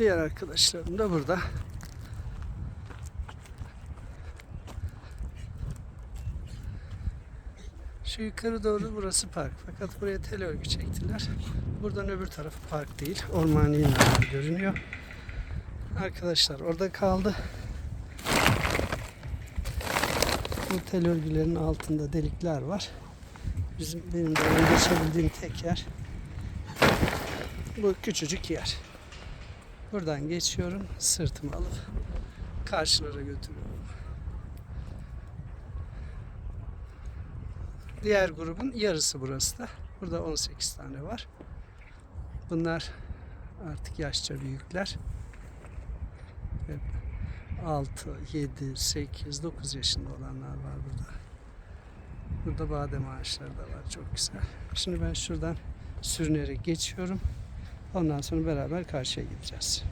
Diğer arkadaşlarım da burada. Şu yukarı doğru burası park. Fakat buraya tel örgü çektiler. Buradan öbür tarafı park değil. Ormani imar görünüyor. Arkadaşlar orada kaldı. Bu tel örgülerin altında delikler var. Bizim benim de geçebildiğim tek yer bu küçücük yer. Buradan geçiyorum. Sırtımı alıp karşılara götürüyorum. Diğer grubun yarısı burası da. Burada 18 tane var. Bunlar artık yaşça büyükler. Hep 6, 7, 8, 9 yaşında olanlar var burada. Burada badem ağaçları da var. Çok güzel. Şimdi ben şuradan sürünerek geçiyorum. Ondan sonra beraber karşıya gideceğiz.